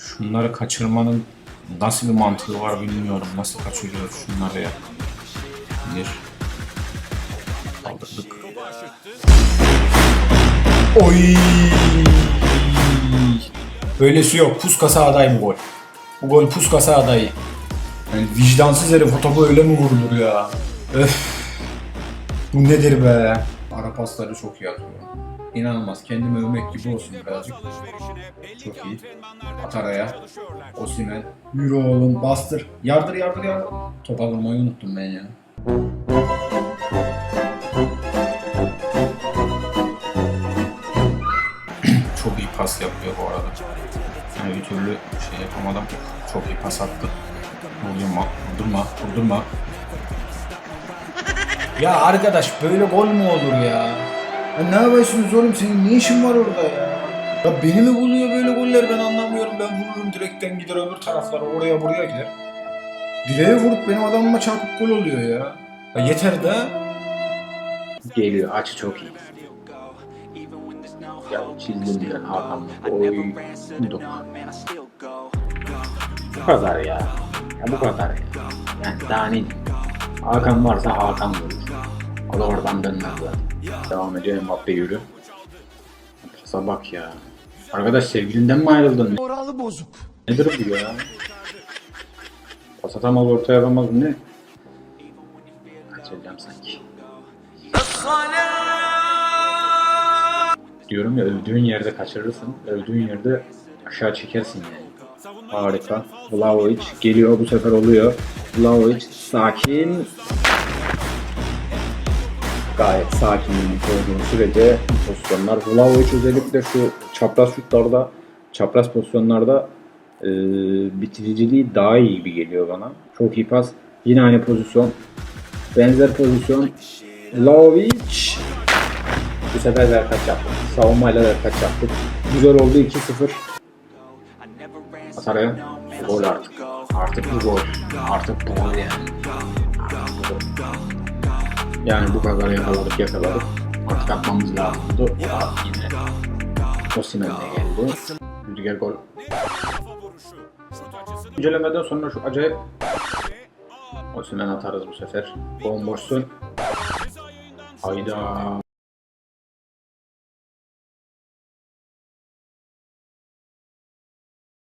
Şunları kaçırmanın nasıl bir mantığı var bilmiyorum. Nasıl kaçırıyor şunları ya. Bir. Kaldırdık. Oy! Böylesi yok. Puskasa adayı bu gol. Bu gol puskasa adayı. Yani vicdansız herif topu öyle mi vurulur ya? Öf. Bu nedir be? Ara pasları çok iyi atıyor. İnanılmaz. Kendimi övmek gibi olsun birazcık. Çok iyi. At araya. Osimhen. Yürü oğlum bastır. Yardır yardır yardır. Topa vurmayı unuttum ben ya. Çok iyi pas yapıyor bu arada. Yani bir türlü şey yapamadım. Çok iyi pas attı. Vurdurma, vurdurma, vurdurma. Ya arkadaş böyle gol mü olur ya? Ya ne yapıyorsunuz oğlum senin ne işin var orada ya? Ya beni mi buluyor böyle goller ben anlamıyorum. Ben vururum direkten gider öbür taraflara oraya buraya gider. Direğe vurup benim adamıma çarpıp gol oluyor ya. ya yeter de. Geliyor açı çok iyi. Ya çizdim ben Hakan. Oy. Bu kadar ya. Ya bu kadar ya. Yani daha ne. Hakan varsa Hakan vurur. O da oradan dönmez zaten. Devam ediyor Mbappe yürü. Pasa bak ya. Arkadaş sevgilinden mi ayrıldın? Moralı bozuk. Nedir bu ya? Pas atamaz ortaya atamaz ne? Kaçıracağım sanki. Diyorum ya övdüğün yerde kaçırırsın. Övdüğün yerde aşağı çekersin yani. Harika. Vlahovic geliyor bu sefer oluyor. Vlahovic sakin. Gayet sakin olduğun sürece pozisyonlar. Vlahovic özellikle şu çapraz şutlarda, çapraz pozisyonlarda e, bitiriciliği daha iyi gibi geliyor bana. Çok iyi pas. Yine aynı pozisyon. Benzer pozisyon. Vlahovic. Bu sefer verkaç yaptık. Savunmayla verkaç yaptık. Güzel oldu 2-0. At araya. Bu Gol artık. Artık bu gol. Artık bu gol yani. Yani bu kadar yakaladık yakaladık. Artık atmamız lazımdı. Yine Osimhen de geldi. Rüdiger gol. İncelemeden sonra şu acayip Osimhen atarız bu sefer. Bomboşsun. Hayda.